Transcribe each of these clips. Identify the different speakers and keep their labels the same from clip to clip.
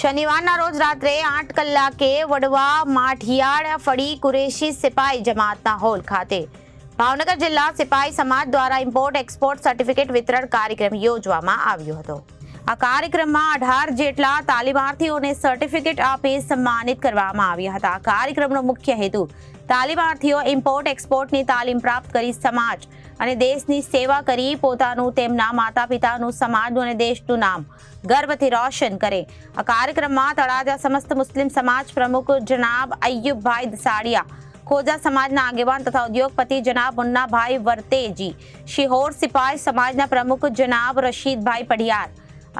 Speaker 1: શનિવારના રોજ રાત્રે આઠ કલાકે વડવા, માઠિયાળ, ફળી, કુરેશી, સિપાઈ જમાતના હોલ ખાતે. ભાવનગર જિલ્લા સિપાઈ સમાજ દ્વારા ઇમ્પોર્ટ, એક્સપોર્ટ સર્ટિફિકેટ વિતરણ કાર્યક્રમ યોજવામાં આવ્યો હતો. આ કાર્યક્રમમાં અઢાર જેટલા તાલીમાર્થીઓને સર્ટિફિકેટ આપી સન્માનિત કરવામાં આવ્યા હતા. કાર્યક્રમનો મુખ્ય હેતુ તાલીમાર્થીઓ ઇમ્પોર્ટ એક્સપોર્ટની તાલીમ પ્રાપ્ત કરી સમાજ અને દેશની સેવા કરી પોતાનું, તેમના માતા પિતાનું સમાજનું અને દેશનું નામ ગર્વથી રોશન કરે. આ કાર્યક્રમમાં તળાજા સમસ્ત મુસ્લિમ સમાજ પ્રમુખ જનાબ અય્યુબભાઈ દસાડિયા, ખોજા સમાજના આગેવાન તથા ઉદ્યોગપતિ જનાબ મુન્નાભાઈ વર્તેજી, શિહોર સિપાઈ સમાજના પ્રમુખ જનાબ રશીદભાઈ પઢિયાર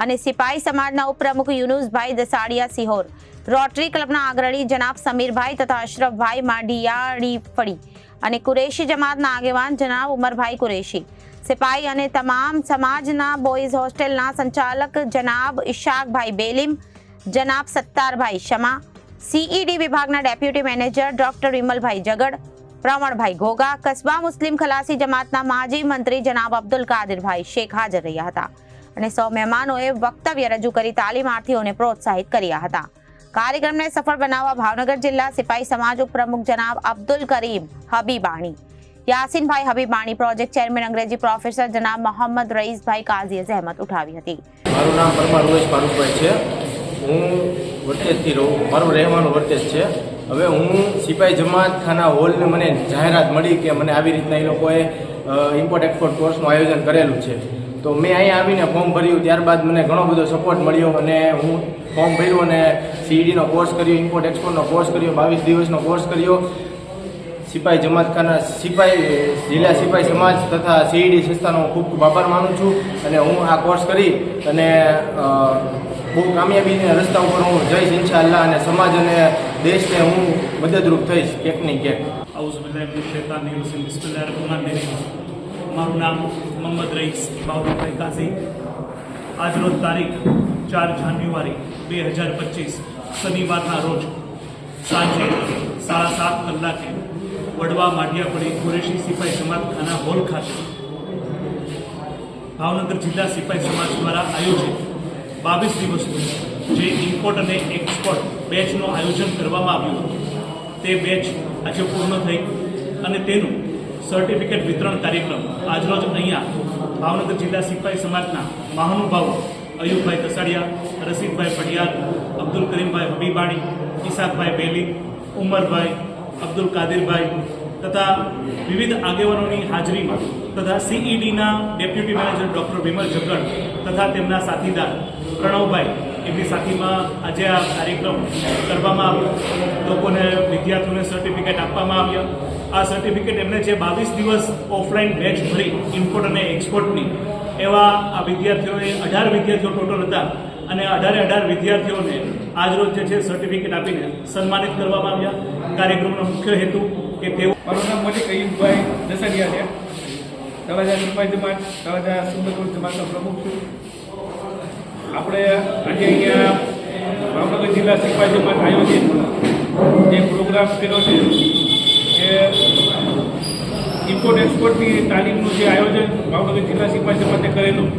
Speaker 1: અને સિપાઈ સમાજના ઉપપ્રમુખ યુનુસભાઈ દસાડિયા સિહોર. રોટરી ક્લબના અગ્રણી જનાબ સમીરભાઈ તથા અશરફભાઈ માંડિયાળી ફળી અને કુરેશી જમાતના આગેવાન જનાબ ઉમરભાઈ કુરેશી. સિપાઈ અને તમામ સમાજના બોયઝ હોસ્ટેલના સંચાલક જનાબ ઇશાકભાઈ બેલીમ, જનાબ સત્તારભાઈ શમા, સીઈડી વિભાગના deputy manager doctor Vimalbhai Jagad Pramanbhai Ghoga કસ્બા મુસ્લિમ ખલાસી જમાતના માજી મંત્રી જનાબ અબ્દુલ કાદિરભાઈ શેખ હાજર રહ્યા હતા. અને સૌ મહેમાનોએ વક્તવ્ય રજૂ કરી તાલીમાર્થીઓને પ્રોત્સાહિત કર્યા હતા. કાર્યક્રમને સફળ બનાવવા ભાવનગર જિલ્લા સિપાઈ સમાજ ઉપપ્રમુખ જનાબ અબ્દુલ કરીમ હબીબાણી, યાસીનભાઈ હબીબાણી, પ્રોજેક્ટ ચેરમેન અંગ્રેજી પ્રોફેસર જનાબ મોહમ્મદ રઈસભાઈ કાઝીએ જહેમત ઉઠાવી હતી.
Speaker 2: મારું નામ પરમાર ઉમેશ ફારૂકભાઈ છે. હું વર્તેજથી રહું. મારું રહેવાનું વર્તેજ છે. હવે હું સિપાઈ જમાત ખાના હોલને મને જાહેરાત મળી કે મને આવી રીતના એ લોકોએ ઇમ્પોર્ટ એક્સપોર્ટ કોર્સનું આયોજન કરેલું છે. તો મેં અહીંયા આવીને ફોર્મ ભર્યું. ત્યારબાદ મને ઘણો બધો સપોર્ટ મળ્યો અને હું ફોર્મ ભર્યું અને સીઈડીનો કોર્સ કર્યો ઇમ્પોર્ટ એક્સપોર્ટનો કોર્સ કર્યો, બાવીસ દિવસનો કોર્સ કર્યો. સિપાઈ જમાતખાના સિપાઈ, જિલ્લા સિપાઈ સમાજ તથા સીઈડી સંસ્થાનો હું ખૂબ ખૂબ આભાર માનું છું અને હું આ કોર્સ કરી અને બહુ કામયાબીના રસ્તા ઉપર હું જઈશ ઇન્શાલ્લાહ અને સમાજ અને દેશને હું મદદરૂપ થઈશ ક્યાંક ને ક્યાંક
Speaker 3: મારું નામ મોહમ્મદ રઈસ બાબુભાઈ કાઝી આજરોજ તારીખ ચાર જાન્યુઆરી બે હજાર પચીસ શનિવારના રોજ સાંજે સાડા સાત કલાકે વડવા માઢિયાપડી કુરેશી સિપાઈ સમાજખાના હોલ ખાતે ભાવનગર જિલ્લા સિપાઈ સમાજ દ્વારા આયોજિત બાવીસ દિવસનું જે ઇમ્પોર્ટ અને એક્સપોર્ટ બેચનું આયોજન કરવામાં આવ્યું હતું. તે બેચ આજે પૂર્ણ થઈ અને તેનું સર્ટિફિકેટ વિતરણ કાર્યક્રમ આજરોજ અહીંયા ભાવનગર જિલ્લા સિપાઈ સમાજના મહાનુભાવો અયુબભાઈ કસાડિયા રસીદભાઈ પડિયાર અબ્દુલ કરીમભાઈ હબીબાણી, ઈસાકભાઈ બેલી, ઉમરભાઈ, અબ્દુલ કાદિરભાઈ તથા વિવિધ આગેવાનોની હાજરીમાં તથા સીઈડીના deputy manager doctor Vimal Jagad તથા તેમના સાથીદાર પ્રણવભાઈ એમની સાથીમાં આજે આ કાર્યક્રમ કરવામાં આવ્યો. લોકોને વિદ્યાર્થીઓને સર્ટિફિકેટ આપવામાં આવ્યા. આ સર્ટિફિકેટ એમને જે બાવીસ દિવસ ઓફલાઈન બેચ ભરી ઇમ્પોર્ટ અને એક્સપોર્ટની એવા આ વિદ્યાર્થીઓએ અઢાર વિદ્યાર્થીઓ ટોટલ હતા. અને અઢારે અઢાર વિદ્યાર્થીઓને આજરોજ જે છે સર્ટિફિકેટ આપીને સન્માનિત કરવામાં આવ્યા. કાર્યક્રમનો મુખ્ય હેતુ કે તેઓ
Speaker 4: મારું નામ મોટી અયુબભાઈ દસરિયા છે. તળાજા સિપાઈ જમાત તળાજા સુંદરપુર જમાતનો પ્રમુખ છું. આપણે આજે અહીંયા ભાવનગર જિલ્લા સિપાઈ જમાત આયોજિત જે પ્રોગ્રામ કર્યો છે ઇમ્પોર્ટ એક્સપોર્ટની તાલીમનું જે આયોજન ભાવનગર જિલ્લા સિપાઈ સમાજે કરેલું,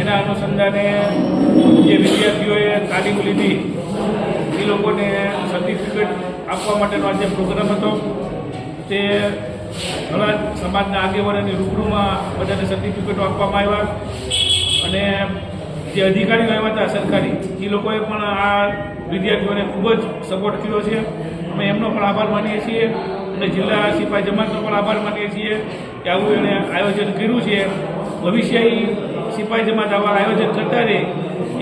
Speaker 4: એના અનુસંધાને જે વિદ્યાર્થીઓએ તાલીમ લીધી, એ લોકોને સર્ટિફિકેટ આપવા માટેનો આજે પ્રોગ્રામ હતો. તે ઘણા સમાજના આગેવાનોની રૂબરૂમાં બધાને સર્ટિફિકેટો આપવામાં આવ્યા અને જે અધિકારીઓ આવ્યા હતા સરકારી, એ લોકોએ પણ આ વિદ્યાર્થીઓને ખૂબ જ સપોર્ટ કર્યો છે. અમે એમનો પણ આભાર માનીએ છીએ. અને જિલ્લા સિપાઈ જમાતનો પણ આભાર માનીએ છીએ કે આવું એણે આયોજન કર્યું છે. ભવિષ્ય સિપાહી જમાત આવા આયોજન કરતા રહે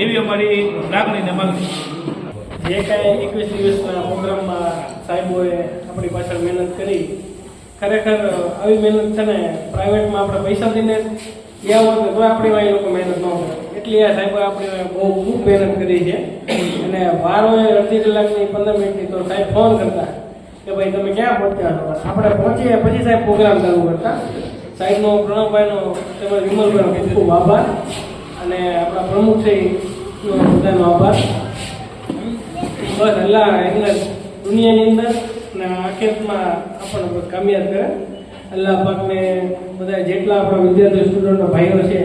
Speaker 4: એવી અમારી લાગણીને માગણી
Speaker 5: જે કાંઈ એકવીસ દિવસના પ્રોગ્રામમાં સાહેબોએ આપણી પાછળ મહેનત કરી, ખરેખર આવી મહેનત છે ને, પ્રાઇવેટમાં આપણે પૈસા દઈને ગયા હોત તો આપણી વાય લોકો મહેનત ન કરે. એટલી આ સાહેબોએ આપણી બહુ ખૂબ મહેનત કરી છે. અને વાર અડધી કલાકની પંદર મિનિટની તો સાહેબ ફોન કરતા. કે ભાઈ તમે ક્યાં પહોંચ્યા છો? આપણે પહોંચીએ, પછી સાહેબ પ્રોગ્રામ કરવું કરતા. સાહેબનો, પ્રણવભાઈનો, તેમજ વિમલભાઈનો ખૂબ ખૂબ આભાર. અને આપણા પ્રમુખ છે બધાનો આભાર. બસ અલ્લાહ એમને દુનિયાની અંદર અને આખેતમાં આપણને કામયાબ કરે. અલ્લાહ પાકને બધા જેટલા આપણા વિદ્યાર્થી સ્ટુડન્ટો ભાઈઓ છે,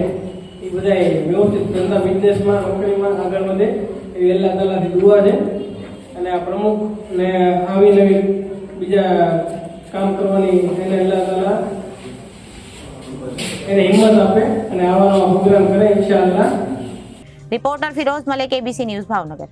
Speaker 5: એ બધા વ્યવસ્થિત ધંધા બિઝનેસમાં નોકરીમાં આગળ વધે. એવી અલ્લાહ તાલાથી દુઆ છે. અને આ પ્રમુખને આવી નવી બીજા કામ કરવાની એને અલ્લાહ તાલા એને હિંમત આપે અને આવા પ્રોગ્રામ કરે, ઇન્શાઅલ્લાહ.
Speaker 1: Reporter Firoz Malek ABC news Bhavnagar.